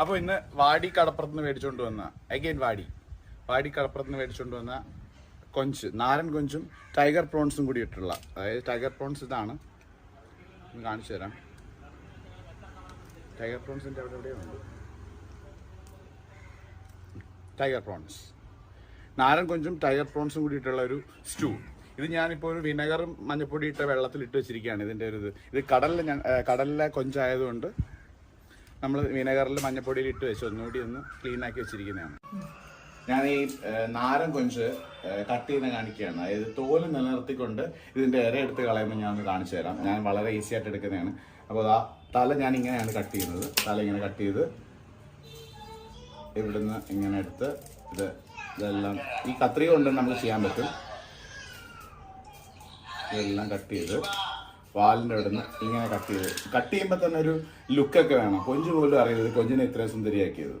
അപ്പോൾ ഇന്ന് വാടി കടപ്പുറത്ത് നിന്ന് മേടിച്ചുകൊണ്ട് വന്ന അഗൈൻ വാടി. വാടി കടപ്പുറത്ത് നിന്ന് മേടിച്ചുകൊണ്ട് വന്ന കൊഞ്ച് നാരൻ കൊഞ്ചും ടൈഗർ പ്രോൺസും കൂടി ഇട്ടുള്ള അതായത് ടൈഗർ പ്രോൺസ് ഇതാണ്. കാണിച്ചു തരാം. ടൈഗർ പ്രോൺസിന്റെ അവിടെ എവിടെയുണ്ട് ടൈഗർ പ്രോൺസ് നാരൻ കൊഞ്ചും ടൈഗർ പ്രോൺസും കൂടി ഇട്ടുള്ള ഒരു സ്റ്റൂ. ഇത് ഞാനിപ്പോൾ ഒരു വിനെഗറും മഞ്ഞപ്പൊടി ഇട്ട വെള്ളത്തിൽ ഇട്ട് വെച്ചിരിക്കുകയാണ് ഇതിന്റെ ഒരു ഇത്. ഇത് കടലിൽ ഞാൻ കടലിലെ കൊഞ്ചായതുകൊണ്ട് നമ്മൾ വിനെഗറിൽ മഞ്ഞപ്പൊടിയിൽ ഇട്ട് വെച്ച്. ഒന്നുകൂടി ഒന്ന് ക്ലീൻ ആക്കി വെച്ചിരിക്കുന്നതാണ്. ഞാൻ ഈ നാരം കൊഞ്ച് കട്ട് ചെയ്യുന്ന കാണിക്കുകയാണ്. അതായത് തോൽ നിലനിർത്തിക്കൊണ്ട് ഇതിന്റെ ഇര എടുത്ത് കളയുമ്പോൾ ഞാൻ ഒന്ന് കാണിച്ചു തരാം. ഞാൻ വളരെ ഈസി ആയിട്ട് എടുക്കുന്നതാണ്. അപ്പോൾ ആ തല ഞാൻ ഇങ്ങനെയാണ് കട്ട് ചെയ്യുന്നത്. തല ഇങ്ങനെ കട്ട് ചെയ്ത് ഇവിടുന്ന് ഇങ്ങനെ എടുത്ത് ഇത് ഇതെല്ലാം ഈ കത്രിക കൊണ്ട് നമുക്ക് ചെയ്യാൻ പറ്റും. ഇതെല്ലാം കട്ട് ചെയ്ത് വാലിന്റെ ഇവിടുന്ന് ഇങ്ങനെ കട്ട് ചെയ്ത്. കട്ട് ചെയ്യുമ്പോൾ തന്നെ ഒരു ലുക്കൊക്കെ വേണം. കൊഞ്ച് പോലും അറിയരുത്. കൊഞ്ചിനെ ഇത്രയും സുന്ദരിയാക്കിയത്.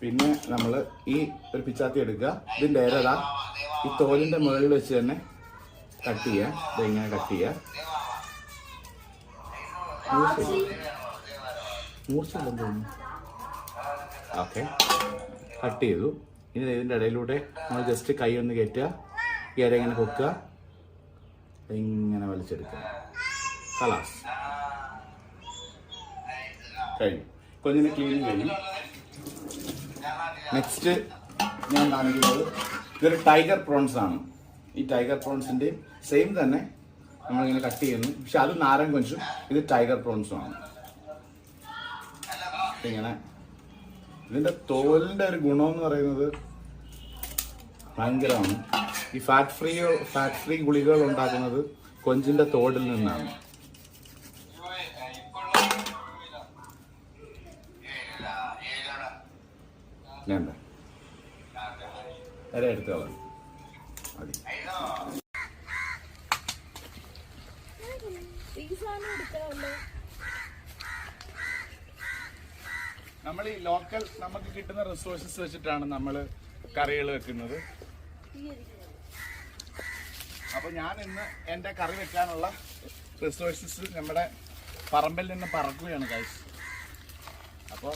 പിന്നെ നമ്മൾ ഈ ഒരു പിച്ചാത്തി എടുക്കുക. ഇതിന്റെ ഇരതാ ഈ തോലിന്റെ മുകളിൽ വെച്ച് തന്നെ കട്ട് ചെയ്യുക. ഇതെങ്ങനെ കട്ട് ചെയ്യുക. ഓക്കെ. കട്ട് ചെയ്തു. ഇനി ഇതിന്റെ ഇടയിലൂടെ നമ്മൾ ജസ്റ്റ് കൈ ഒന്ന് കയറ്റുക. ഈ ഇര ഇങ്ങനെ പൊക്കുക. ഇങ്ങനെ വലിച്ചെടുക്കുക. കലാസ് കഴിഞ്ഞു. കൊഞ്ഞിന് ക്ലീനിങ് കഴിഞ്ഞു നെക്സ്റ്റ് ഞാൻ കാണിക്കുന്നത് ഇതൊരു ടൈഗർ പ്രോൺസ് ആണ്. ഈ ടൈഗർ പ്രോൺസിന്റെയും സെയിം തന്നെ നമ്മളിങ്ങനെ കട്ട് ചെയ്യുന്നു. പക്ഷെ അത് നാരൻ കൊഞ്ചും ഇത് ടൈഗർ പ്രോൺസും ആണ്. ഇങ്ങനെ. ഇതിന്റെ തോലിന്റെ ഒരു ഗുണം എന്ന് പറയുന്നത് ഭയങ്കരമാണ്. ഈ ഫാറ്റ് ഫ്രീ ഫാറ്റ് ഫ്രീ ഗുളികകൾ ഉണ്ടാക്കുന്നത് കൊഞ്ചിന്റെ തോടിൽ നിന്നാണ്. നമ്മൾ ഈ ലോക്കൽ നമുക്ക് കിട്ടുന്ന റിസോഴ്സസ് വെച്ചിട്ടാണ് നമ്മൾ കറികൾ വെക്കുന്നത്. അപ്പൊ ഞാൻ ഇന്ന് എന്റെ കറി വെക്കാനുള്ള റിസോഴ്സസ് നമ്മുടെ പറമ്പിൽ നിന്ന് പറക്കുകയാണ് കാശ് അപ്പോൾ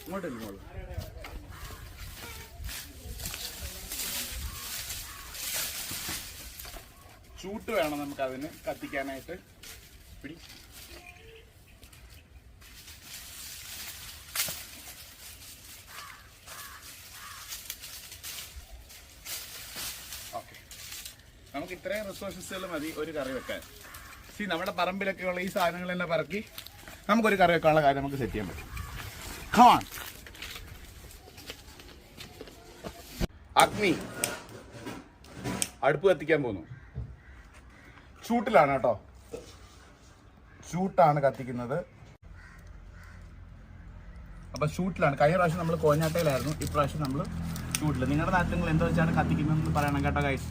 ഇങ്ങോട്ടില്ല ചൂട്ട് വേണം നമുക്ക് അതിന് കത്തിക്കാനായിട്ട്. പിടി നമുക്ക് ഇത്രയും റിസോഴ്സസുകൾ മതി ഒരു കറി വെക്കാൻ. സി നമ്മുടെ പറമ്പിലൊക്കെ ഉള്ള ഈ സാധനങ്ങൾ തന്നെ പറക്കി. നമുക്കൊരു കറി വെക്കാനുള്ള കാര്യം നമുക്ക് സെറ്റ് ചെയ്യാൻ പറ്റും. ഖാൻ അഗ്നി. അടുപ്പ് കത്തിക്കാൻ പോകുന്നു. ചൂട്ടിലാണ് കേട്ടോ. ചൂട്ടാണ് കത്തിക്കുന്നത്. അപ്പൊ ഷൂട്ടിലാണ് കഴിഞ്ഞ പ്രാവശ്യം നമ്മൾ കോഞ്ഞാട്ടയിലായിരുന്നു. ഇപ്രാവശ്യം നമ്മൾ ഷൂട്ടിൽ നിങ്ങളുടെ നാട്ടിൽ നിങ്ങൾ എന്താ വെച്ചാണ് കത്തിക്കുന്നതെന്ന് പറയണം കേട്ടോ കൈസ്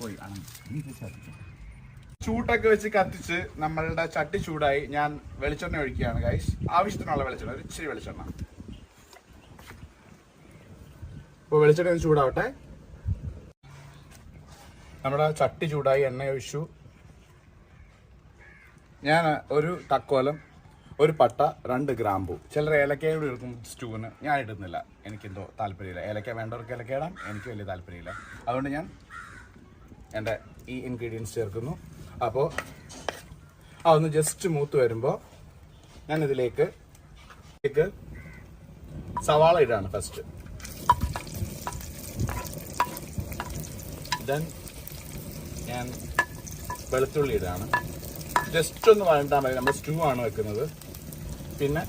പോയി. ചൂട്ടൊക്കെ വെച്ച് കത്തിച്ച് നമ്മളുടെ ചട്ടി ചൂടായി ഞാൻ വെളിച്ചെണ്ണ ഒഴിക്കുകയാണ് ഗൈസ് ആവശ്യത്തിനുള്ള വെളിച്ചെണ്ണ ഒരു ഇച്ചിരി വെളിച്ചെണ്ണ. അപ്പോൾ വെളിച്ചെണ്ണ ചൂടാവട്ടെ. നമ്മുടെ ചട്ടി ചൂടായി എണ്ണ ഒഴിച്ചു. ഞാൻ ഒരു തക്കോലം ഒരു പട്ട രണ്ട് ഗ്രാമ്പു. ചിലർ ഏലക്കയോട് എടുക്കും സ്റ്റൂവിന്. ഞാൻ ഇടുന്നില്ല. എനിക്കെന്തോ താല്പര്യമില്ല. ഏലക്ക വേണ്ടവർക്ക് ഏലക്ക ഇടാം എനിക്ക് വലിയ താല്പര്യമില്ല. അതുകൊണ്ട് ഞാൻ എന്റെ ഈ ഇൻഗ്രീഡിയൻസ് ചേർക്കുന്നു. അപ്പോൾ അതൊന്ന് ജസ്റ്റ് മൂത്ത് വരുമ്പോൾ ഞാൻ ഇതിലേക്ക് സവാള ഇടാണ് ഫസ്റ്റ് ദെൻ ഞാൻ വെളുത്തുള്ളി ഇടാണ്. ജസ്റ്റ് ഒന്ന് വഴണ്ടാൽ മതി നമ്മൾ സ്റ്റൂ ആണ് വെക്കുന്നത്. പിന്നെ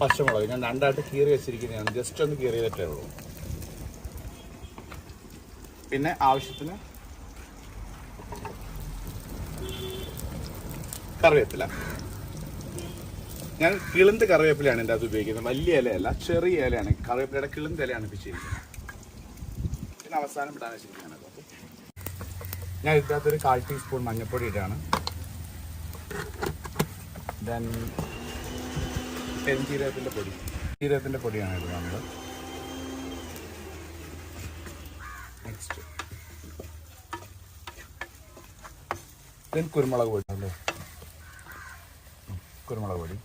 പച്ചമുളക്. ഞാൻ രണ്ടായിട്ട് കീറി വെച്ചിരിക്കുന്നതാണ്. ജസ്റ്റ് ഒന്ന് കീറി ചെയ്തിട്ടേ ഉള്ളൂ. പിന്നെ ആവശ്യത്തിന് കറിവേപ്പില. ഞാൻ കിളിന്ത് കറിവേപ്പിലയാണ് എന്റെ അത് ഉപയോഗിക്കുന്നത്. വലിയ ഇലയല്ല ചെറിയ ഇലയാണ്. കറിവേപ്പിലയുടെ കിളിന്ത് ഇലയാണ് ചെയ്യുന്നത്. പിന്നെ അവസാനം ഇടാൻ അപ്പോൾ ഞാൻ ഇതിനകത്തൊരു കാൽ ടീസ്പൂൺ മഞ്ഞൾപ്പൊടി ഇട്ടാണ് ദെൻ പെരുംജീരകത്തിന്റെ പൊടി. ജീരകത്തിന്റെ പൊടിയാണ് ഇത് നമ്മൾ നെക്സ്റ്റ് ദെൻ കുരുമുളക് പൊടി അല്ലേ? കുരുമുളക് പൊടി.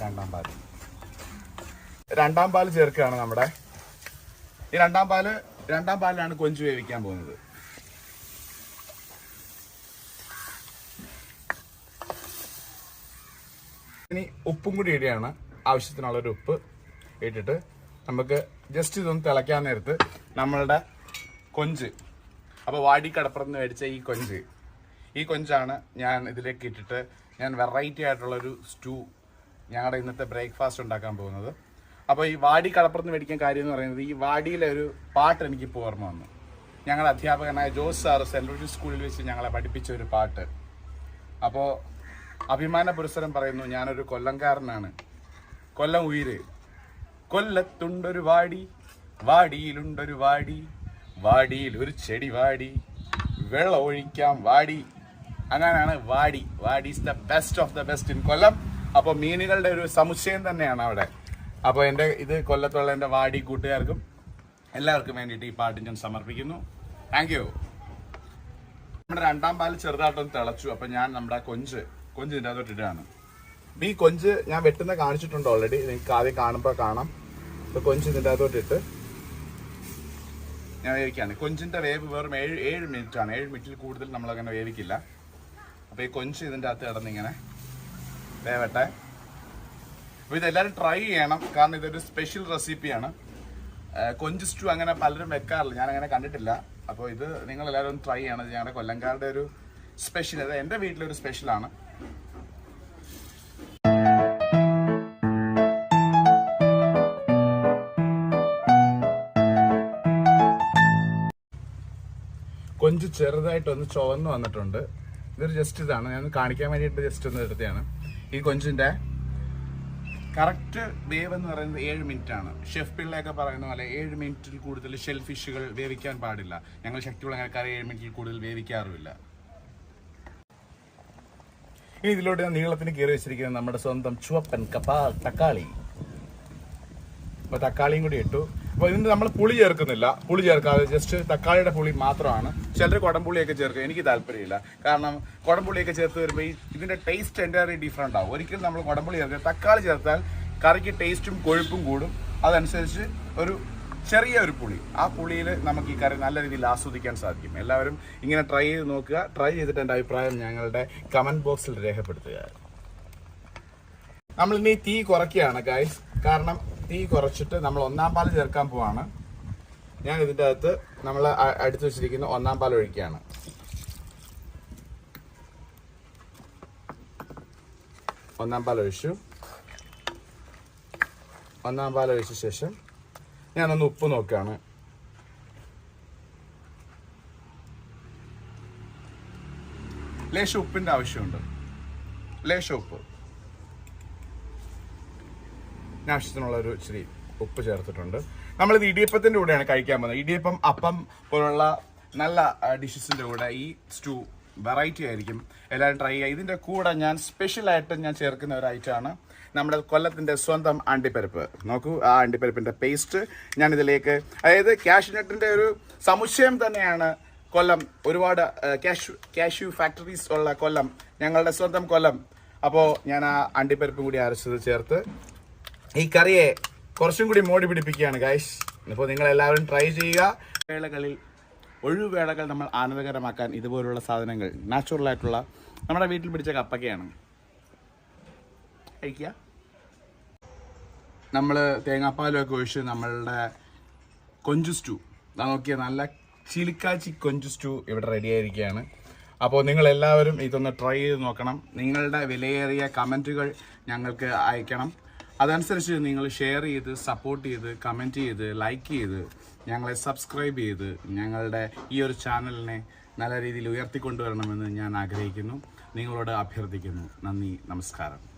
രണ്ടാം പാൽ രണ്ടാം പാൽ ചേർക്കുകയാണ് നമ്മുടെ ഈ രണ്ടാം പാൽ രണ്ടാം പാലിലാണ് കൊഞ്ച് വേവിക്കാൻ പോകുന്നത്. ഇനി ഉപ്പും കൂടി ഇടുകയാണ്. ആവശ്യത്തിനുള്ളൊരു ഉപ്പ് ഇട്ടിട്ട് നമുക്ക് ജസ്റ്റ് ഇതൊന്ന് തിളയ്ക്കാൻ നേരത്ത് നമ്മളുടെ കൊഞ്ച്. അപ്പോൾ വാടി കടപ്പുറന്ന് മേടിച്ച ഈ കൊഞ്ച്. ഈ കൊഞ്ചാണ് ഞാൻ ഇതിലേക്ക് ഇട്ടിട്ട് ഞാൻ വെറൈറ്റി ആയിട്ടുള്ളൊരു സ്റ്റൂ ഞങ്ങളുടെ ഇന്നത്തെ ബ്രേക്ക്ഫാസ്റ്റ് ഉണ്ടാക്കാൻ പോകുന്നത്. അപ്പോൾ ഈ വാടി കടപ്പുറത്ത് മേടിക്കാൻ കാര്യം എന്ന് പറയുന്നത് ഈ വാടിയിലെ ഒരു പാട്ട് എനിക്ക് ഇപ്പോൾ ഓർമ്മ വന്നു. ഞങ്ങളുടെ അധ്യാപകനായ ജോസ് സാറ് സെൻട്രൽ സ്കൂളിൽ വെച്ച് ഞങ്ങളെ പഠിപ്പിച്ച ഒരു പാട്ട്. അപ്പോൾ അഭിമാന പുരസ്സരം പറയുന്നു ഞാനൊരു കൊല്ലംകാരനാണ്. കൊല്ലം ഉയിര്. കൊല്ലത്തുണ്ടൊരു വാടി വാടിയിലുണ്ടൊരു വാടി വാടിയിൽ ഒരു ചെടി വാടി വെള്ളം ഒഴിക്കാം വാടി. അങ്ങനെയാണ് Vadi. Vadi is the best of the best in Kollam. അപ്പോൾ മീനുകളുടെ ഒരു സമുച്ചയം തന്നെയാണ് അവിടെ. അപ്പോൾ എന്റെ ഇത് കൊല്ലത്തുള്ള എന്റെ വാടി കൂട്ടുകാർക്കും എല്ലാവർക്കും വേണ്ടിയിട്ട് ഈ പാട്ട് ഞാൻ സമർപ്പിക്കുന്നു. താങ്ക് യു നമ്മുടെ രണ്ടാം പാൽ ചെറുതായിട്ടൊന്ന് തിളച്ചു. അപ്പൊ ഞാൻ നമ്മുടെ കൊഞ്ച് കൊഞ്ച് ഇതിന്റെ അകത്തോട്ടിട്ടാണ് അപ്പം ഈ കൊഞ്ച് ഞാൻ വെട്ടുന്ന കാണിച്ചിട്ടുണ്ട് ഓൾറെഡി നിങ്ങൾക്ക് ആദ്യം കാണുമ്പോൾ കാണാം. അപ്പൊ കൊഞ്ച് ഇതിന്റെ അകത്തോട്ടിട്ട് ഞാൻ വേവിക്കുകയാണ്. കൊഞ്ചിന്റെ വേവ് വെറും ഏഴ് ഏഴ് മിനിറ്റ് ആണ്. ഏഴ് മിനിറ്റിൽ കൂടുതൽ നമ്മൾ അങ്ങനെ വേവിക്കില്ല. അപ്പോൾ ഈ കൊഞ്ച് ഇതിന്റെ അകത്ത് കിടന്നിങ്ങനെ വേവട്ടെ. അപ്പൊ ഇതെല്ലാവരും ട്രൈ ചെയ്യണം. കാരണം ഇതൊരു സ്പെഷ്യൽ റെസിപ്പിയാണ് കൊഞ്ച് സ്റ്റൂ അങ്ങനെ പലരും വെക്കാറില്ല. ഞാൻ അങ്ങനെ കണ്ടിട്ടില്ല. അപ്പോൾ ഇത് നിങ്ങൾ എല്ലാവരും ട്രൈ ചെയ്യണം ഞങ്ങളുടെ കൊല്ലംകാരുടെ ഒരു സ്പെഷ്യൽ അത് എന്റെ വീട്ടിലൊരു സ്പെഷ്യലാണ് കൊഞ്ച് ചെറുതായിട്ടൊന്ന് ചുവന്ന് വന്നിട്ടുണ്ട്. ഇതൊരു ജസ്റ്റ് ഇതാണ്. ഞാൻ കാണിക്കാൻ വേണ്ടിയിട്ട് ജസ്റ്റ് ഒന്ന് എടുത്തതാണ്. ഈ കൊഞ്ചിന്റെ കറക്റ്റ് വേവ് എന്ന് പറയുന്നത് ഏഴ് മിനിറ്റ് ആണ് ഷെഫ് പിള്ളയൊക്കെ പറയുന്ന പോലെ ഏഴ് മിനിറ്റിൽ കൂടുതൽ ഷെൽ ഫിഷുകൾ വേവിക്കാൻ പാടില്ല. ഞങ്ങൾ ശക്തിയുള്ള കറി ഏഴ് മിനിറ്റിൽ കൂടുതൽ വേവിക്കാറുമില്ല. ഇനി ഇതിലോട്ട് ഞാൻ നീളത്തിന് കയറി വെച്ചിരിക്കുന്നത് നമ്മുടെ സ്വന്തം ചുവപ്പൻ കപ്പാ തക്കാളി. അപ്പൊ തക്കാളിയും കൂടി ഇട്ടു. അപ്പൊ ഇതിന് നമ്മൾ പുളി ചേർക്കുന്നില്ല. പുളി ചേർക്കാതെ ജസ്റ്റ് തക്കാളിയുടെ പുളി മാത്രമാണ്. ചിലർ കുടംപുളിയൊക്കെ ചേർക്കുക എനിക്ക് താല്പര്യമില്ല. കാരണം കുടംപുളിയൊക്കെ ചേർത്ത് വരുമ്പോൾ ഈ ഇതിന്റെ ടേസ്റ്റ് എന്റെ ഡിഫറെന്റ് ആവും. ഒരിക്കലും നമ്മൾ കുടംപുളി ചേർക്കുക തക്കാളി ചേർത്താൽ കറിക്ക് ടേസ്റ്റും കൊഴുപ്പും കൂടും. അതനുസരിച്ച് ഒരു ചെറിയ ഒരു പുളി. ആ പുളിയിൽ നമുക്ക് ഈ കറി നല്ല രീതിയിൽ ആസ്വദിക്കാൻ സാധിക്കും. എല്ലാവരും ഇങ്ങനെ ട്രൈ ചെയ്ത് നോക്കുക. ട്രൈ ചെയ്തിട്ട് എന്റെ അഭിപ്രായം ഞങ്ങളുടെ കമന്റ് ബോക്സിൽ രേഖപ്പെടുത്തുക. നമ്മളിനി തീ കുറയ്ക്കുകയാണ് ഗായ്സ് കാരണം തീ കുറച്ചിട്ട് നമ്മൾ ഒന്നാം പാൽ ചേർക്കാൻ പോവാണ്. ഞാൻ ഇതിന്റെ അകത്ത് നമ്മൾ അടുത്ത് വെച്ചിരിക്കുന്ന ഒന്നാം പാൽ ഒഴിക്കുകയാണ്. ഒന്നാം പാൽ ഒഴിച്ചു. ഒന്നാം പാൽ ഒഴിച്ച ശേഷം ഞാനൊന്ന് ഉപ്പ് നോക്കുകയാണ്. ലേശം ഉപ്പിന്റെ ആവശ്യമുണ്ട്. ലേശം ഉപ്പ്. ആവശ്യത്തിനുള്ള ഒരു ഇച്ചിരി ഉപ്പ് ചേർത്തിട്ടുണ്ട്. നമ്മളിത് ഇടിയപ്പത്തിന്റെ കൂടെയാണ് കഴിക്കാൻ പോകുന്നത്. ഇടിയപ്പം അപ്പം പോലുള്ള നല്ല ഡിഷസിന്റെ കൂടെ ഈ സ്റ്റൂ വെറൈറ്റി ആയിരിക്കും. എല്ലാവരും ട്രൈ ചെയ്യുക. ഇതിന്റെ കൂടെ ഞാൻ സ്പെഷ്യലായിട്ട് ഞാൻ ചേർക്കുന്ന ഒരു ഐറ്റമാണ് നമ്മുടെ കൊല്ലത്തിന്റെ സ്വന്തം അണ്ടിപ്പരിപ്പ്. നോക്കൂ ആ അണ്ടിപ്പരിപ്പിന്റെ പേസ്റ്റ് ഞാനിതിലേക്ക് അതായത് കാഷ്നട്ടിന്റെ ഒരു സമുച്ചയം തന്നെയാണ് കൊല്ലം ഒരുപാട് കാഷ് കാഷ്യൂ ഫാക്ടറീസ് ഉള്ള കൊല്ലം ഞങ്ങളുടെ സ്വന്തം കൊല്ലം. അപ്പോൾ ഞാൻ ആ അണ്ടിപ്പരിപ്പ് കൂടി അരച്ചത് ചേർത്ത് ഈ കറിയെ കുറച്ചും കൂടി മോടി പിടിപ്പിക്കുകയാണ് ഗൈസ് ഇപ്പോൾ നിങ്ങൾ എല്ലാവരും ട്രൈ ചെയ്യുക. വേളകളിൽ ഒഴിവുവേളകൾ നമ്മൾ ആനന്ദകരമാക്കാൻ ഇതുപോലുള്ള സാധനങ്ങൾ നാച്ചുറൽ ആയിട്ടുള്ള നമ്മുടെ വീട്ടിൽ പിടിച്ച കപ്പക്കയാണ്. കഴിക്കുക നമ്മൾ തേങ്ങാപ്പാലൊക്കെ ഒഴിച്ച് നമ്മളുടെ കൊഞ്ചു സ്റ്റൂ. നോക്കിയ നല്ല ചിലിക്കാച്ചി കൊഞ്ചു സ്റ്റൂ ഇവിടെ റെഡിയായിരിക്കുകയാണ് അപ്പോൾ നിങ്ങൾ എല്ലാവരും ഇതൊന്ന് ട്രൈ ചെയ്ത് നോക്കണം. നിങ്ങളുടെ വിലയേറിയ കമന്റുകൾ ഞങ്ങൾക്ക് അയക്കണം. അതനുസരിച്ച് നിങ്ങൾ ഷെയർ ചെയ്ത് സപ്പോർട്ട് ചെയ്ത് കമന്റ് ചെയ്ത് ലൈക്ക് ചെയ്ത് ഞങ്ങളെ സബ്സ്ക്രൈബ് ചെയ്ത് ഞങ്ങളുടെ ഈ ഒരു ചാനലിനെ നല്ല രീതിയിൽ ഉയർത്തിക്കൊണ്ടുവരണമെന്ന് ഞാൻ ആഗ്രഹിക്കുന്നു. നിങ്ങളോട് അഭ്യർത്ഥിക്കുന്നു. നന്ദി നമസ്കാരം.